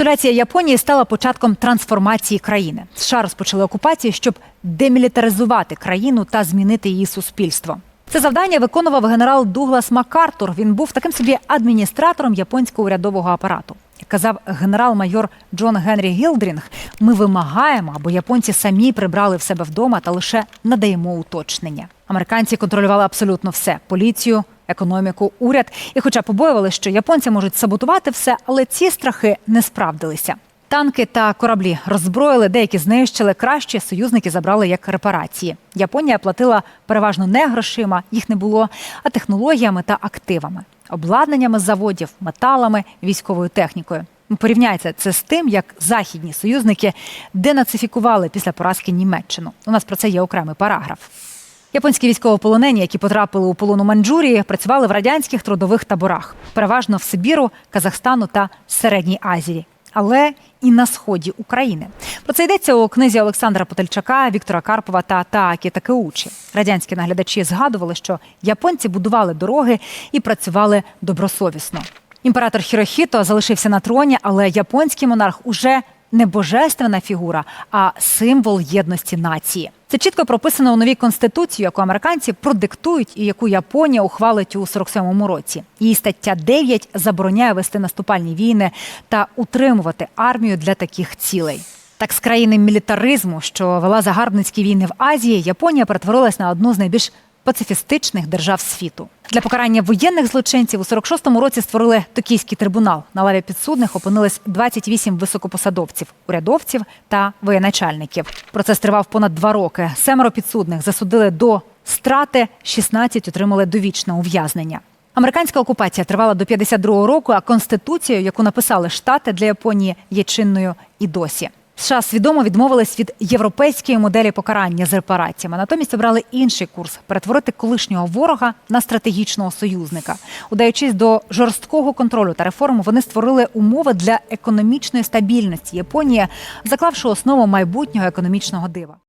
Капітуляція Японії стала початком трансформації країни. США розпочали окупацію, щоб демілітаризувати країну та змінити її суспільство. Це завдання виконував генерал Дуглас Макартур. Він був таким собі адміністратором японського урядового апарату. Казав генерал-майор Джон Генрі Гілдрінг, ми вимагаємо, аби японці самі прибрали в себе вдома та лише надаємо уточнення. Американці контролювали абсолютно все: поліцію, економіку, уряд. І, хоча побоювали, що японці можуть саботувати все, але ці страхи не справдилися. Танки та кораблі роззброїли, деякі знищили. Краще союзники забрали як репарації. Японія платила переважно не грошима, їх не було, а технологіями та активами, обладнаннями заводів, металами, військовою технікою. Ну, Порівняється це з тим, як західні союзники денацифікували після поразки Німеччину. У нас про це є окремий параграф. Японські військовополонені, які потрапили у полон у Маньчжурії, працювали в радянських трудових таборах, переважно в Сибіру, Казахстану та Середній Азії, але і на сході України. Про це йдеться у книзі Олександра Потельчака, Віктора Карпова та Таакі Такеучі. Радянські наглядачі згадували, що японці будували дороги і працювали добросовісно. Імператор Хірохіто залишився на троні, але японський монарх уже не божественна фігура, а символ єдності нації. Це чітко прописано у новій конституції, яку американці продиктують і яку Японія ухвалить у 47-му році. Її стаття 9 забороняє вести наступальні війни та утримувати армію для таких цілей. Так, з країни мілітаризму, що вела загарбницькі війни в Азії, Японія перетворилась на одну з найбільш пацифістичних держав світу. Для покарання воєнних злочинців у 46-му році створили Токійський трибунал. На лаві підсудних опинились 28 високопосадовців, урядовців та воєначальників. Процес тривав понад два роки. Семеро підсудних засудили до страти, 16 отримали довічне ув'язнення. Американська окупація тривала до 52-го року, а конституцію, яку написали штати для Японії, є чинною і досі. США свідомо відмовились від європейської моделі покарання з репараціями. Натомість обрали інший курс перетворити колишнього ворога на стратегічного союзника. Удаючись до жорсткого контролю та реформ, вони створили умови для економічної стабільності Японії, заклавши основу майбутнього економічного дива.